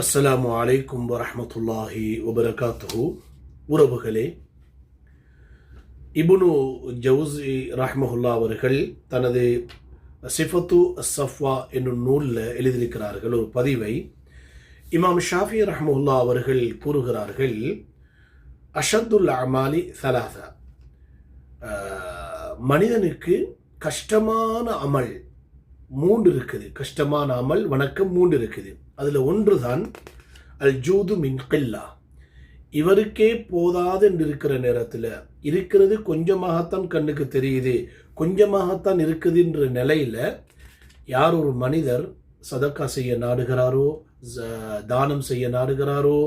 அஸ்லாம் வலைக்கும் வரமத்துல்லாஹி வபரகாத்து உறவுகளே இபுனு ஜவுசி ரஹ்மஹுல்லா அவர்கள் தனது சிஃபத்து சஃப்வா என்னும் நூலில் எழுதியிருக்கிறார்கள் ஒரு பதிவை. இமாம் ஷாஃபி ரஹ்மஹுல்லா அவர்கள் கூறுகிறார்கள் அஷத்துல் அமாலி சலாசா. மனிதனுக்கு கஷ்டமான அமல் மூன்று இருக்குது கஷ்டமான அமல் வணக்கம் மூன்று இருக்குது அதில் ஒன்று தான் அல் ஜூது மின்கில்லா இவருக்கே போதாது என்று இருக்கிற நேரத்தில் இருக்கிறது கொஞ்சமாகத்தான் கண்ணுக்கு தெரியுது. கொஞ்சமாகத்தான் இருக்குதுன்ற நிலையில் யார் ஒரு மனிதர் சதக்கா செய்ய நாடுகிறாரோ தானம் செய்ய நாடுகிறாரோ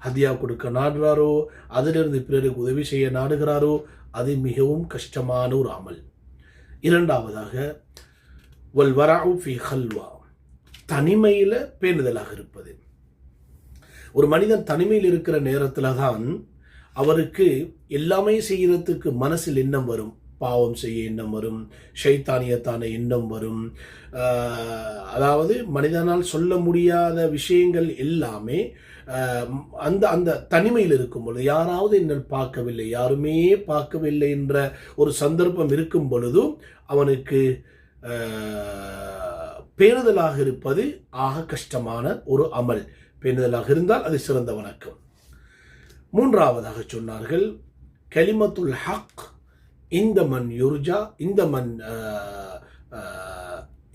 ஹதியா கொடுக்க நாடுறாரோ அதிலிருந்து பிறருக்கு உதவி செய்ய நாடுகிறாரோ அது மிகவும் கஷ்டமான ஒரு அமல். இரண்டாவதாக வல் வராஉ ஃபி ஹல்வா தனிமையில் பேணுதலாக இருப்பது. ஒரு மனிதன் தனிமையில் இருக்கிற நேரத்தில் தான் அவருக்கு எல்லாமே செய்யறதுக்கு மனசில் எண்ணம் வரும். பாவம் செய்ய எண்ணம் வரும். ஷைத்தானியத்தான எண்ணம் வரும். அதாவது மனிதனால் சொல்ல முடியாத விஷயங்கள் எல்லாமே அந்த அந்த தனிமையில் இருக்கும் பொழுது யாராவது என்ன பார்க்கவில்லை யாருமே பார்க்கவில்லை என்ற ஒரு சந்தர்ப்பம் இருக்கும் பொழுதும் அவனுக்கு பேணுதலாக இருப்பது ஆக கஷ்டமான ஒரு அமல். பேணுதலாக இருந்தால் அது சிறந்த வணக்கம். மூன்றாவதாக சொன்னார்கள் கலிமத்துல் ஹக் இந்த மண் யுர்ஜா இந்த மண்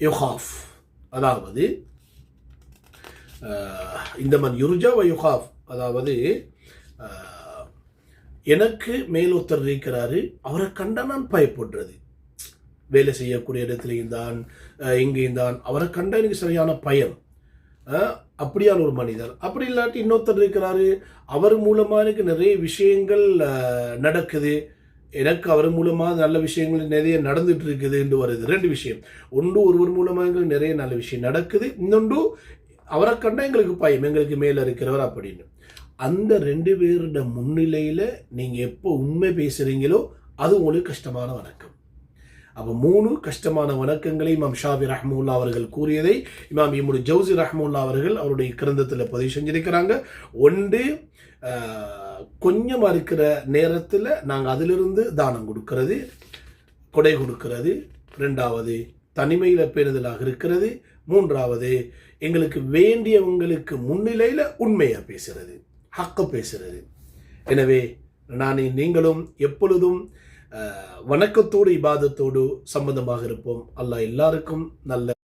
யுஹாஃப் அதாவது இந்த மண் யுர்ஜா வ யுஹாஃப் அதாவது எனக்கு மேலொத்தர் இருக்கிறாரு அவரை கண்டா நான் பயப்படுறது. வேலை செய்யக்கூடிய இடத்துலையும் தான் இங்கேயும் தான். அவரை கண்டா எனக்கு சரியான பயம். அப்படியான ஒரு மனிதர். அப்படி இல்லாட்டி இன்னொருத்தர் இருக்கிறாரு. அவர் மூலமாக எனக்கு நிறைய விஷயங்கள் நடக்குது. எனக்கு அவர் மூலமாக நல்ல விஷயங்கள் நிறைய நடந்துட்டு இருக்குது என்று வருது. ரெண்டு விஷயம். ஒன்று ஒருவர் மூலமாக எங்களுக்கு நிறைய நல்ல விஷயம் நடக்குது. இன்னொன்று அவரை கண்டா எங்களுக்கு பயம். எங்களுக்கு மேலே இருக்கிறவர் அப்படின்னு. அந்த ரெண்டு பேரோட முன்னிலையில் நீங்கள் எப்போ உண்மை பேசுகிறீங்களோ அது உங்களுக்கு கஷ்டமான வணக்கம். அப்போ மூணு கஷ்டமான வணக்கங்களை இமாம் ஷாபி ரஹ்முல்லா அவர்கள் கூறியதை இமாம் இமுடு ஜவுசி ரஹ்முல்லா அவர்கள் அவருடைய கிரந்தத்தில் பதிவு செஞ்சிருக்கிறாங்க. ஒன்று கொஞ்சமாக இருக்கிற நேரத்தில் நாங்கள் அதிலிருந்து தானம் கொடுக்கறது கொடை கொடுக்கிறது. ரெண்டாவது தனிமையில் பேணுதலாக இருக்கிறது. மூன்றாவது எங்களுக்கு வேண்டியவங்களுக்கு முன்னிலையில் உண்மையாக பேசுகிறது ஹக்க பேசுகிறது எனவே நான் நீங்களும் எப்பொழுதும் வணக்கத்தோடு இபாதத்தோடு சம்பந்தமாக இருப்போம். அல்லாஹ் எல்லாருக்கும் நல்ல